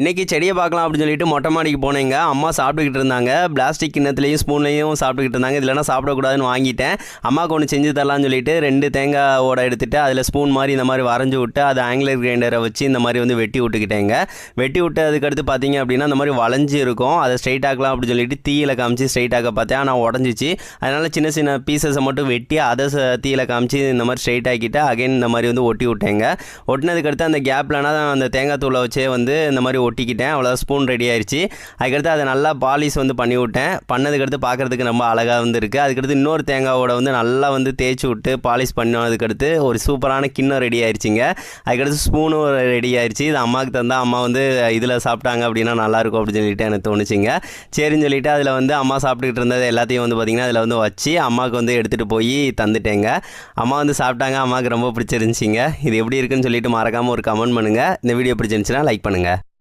இன்றைக்கி செடியை பார்க்கலாம் அப்படின்னு சொல்லிட்டு மொட்டை மாடிக்கு போனேங்க. அம்மா சாப்பிட்டுக்கிட்டு இருந்தாங்க. பிளாஸ்டிக் கிண்ணத்துலேயும் ஸ்பூன்லேயும் சாப்பிட்டுக்கிட்டு இருந்தாங்க. இதெல்லாம் சாப்பிடக்கூடாதுன்னு வாங்கிட்டேன். அம்மாவுக்கு ஒன்று செஞ்சு தரலாம்னு சொல்லிட்டு ரெண்டு தேங்காய் ஓட எடுத்துகிட்டு அதில் ஸ்பூன் மாதிரி இந்த மாதிரி வரைஞ்சி விட்டு அது ஆங்கிலர் கிரைண்டரை வச்சு இந்த மாதிரி வந்து வெட்டி விட்டுக்கிட்டேங்க. வெட்டி விட்டு அதுக்கடுத்து பார்த்தீங்க அப்படின்னா இந்த மாதிரி வளைஞ்சு இருக்கும். அதை ஸ்ட்ரைட் ஆக்கலாம் அப்படின்னு சொல்லிட்டு தீயில காமிச்சு ஸ்ட்ரைட் ஆக்க பார்த்தேன். ஆனால் உடஞ்சிச்சு. அதனால் சின்ன சின்ன பீசஸை மட்டும் வெட்டி அதை ச- தீயில காமிச்சு இந்த மாதிரி ஸ்ட்ரைட் ஆக்கிட்டு அகைன் இந்த மாதிரி வந்து ஒட்டி விட்டேங்க. ஒட்டினதுக்கடுத்து அந்த கேப்லனா அந்த தேங்காய் தூளை வச்சே வந்து இந்த மாதிரி ஒட்டிக்கிட்டேன். அவ்வளோ ஸ்பூன் ரெடி ஆயிடுச்சு அதுக்கடுத்து அதை நல்லா பாலிஷ் வந்து பண்ணி விட்டேன். பண்ணதுக்கடுத்து பார்க்குறதுக்கு ரொம்ப அழகாக வந்து இருக்குது அதுக்கடுத்து இன்னொரு தேங்காவோட வந்து நல்லா வந்து தேய்ச்சி விட்டு பாலிஷ் பண்ணதுக்கடுத்து ஒரு சூப்பரான கிண்ணம் ரெடி ஆயிடுச்சுங்க அதுக்கடுத்து ஸ்பூனும் ரெடி ஆயிடுச்சு இது அம்மாவுக்கு தந்தால் அம்மா வந்து இதில் சாப்பிட்டாங்க அப்படின்னா நல்லாயிருக்கும் அப்படின்னு சொல்லிட்டு எனக்கு தோணுச்சுங்க. சரின்னு சொல்லிட்டு அதில் வந்து அம்மா சாப்பிட்டுக்கிட்டு இருந்தது எல்லாத்தையும் வந்து பார்த்திங்கன்னா அதில் வந்து வச்சு அம்மாவுக்கு வந்து எடுத்துகிட்டு போய் தந்துட்டேங்க. அம்மா வந்து சாப்பிட்டாங்க. அம்மாவுக்கு ரொம்ப பிடிச்சிருந்துச்சிங்க. இது எப்படி இருக்குன்னு சொல்லிட்டு மறக்காமல் ஒரு கமெண்ட் பண்ணுங்கள் இந்த வீடியோ பிடிச்சிருந்துச்சுன்னா லைக் பண்ணுங்கள்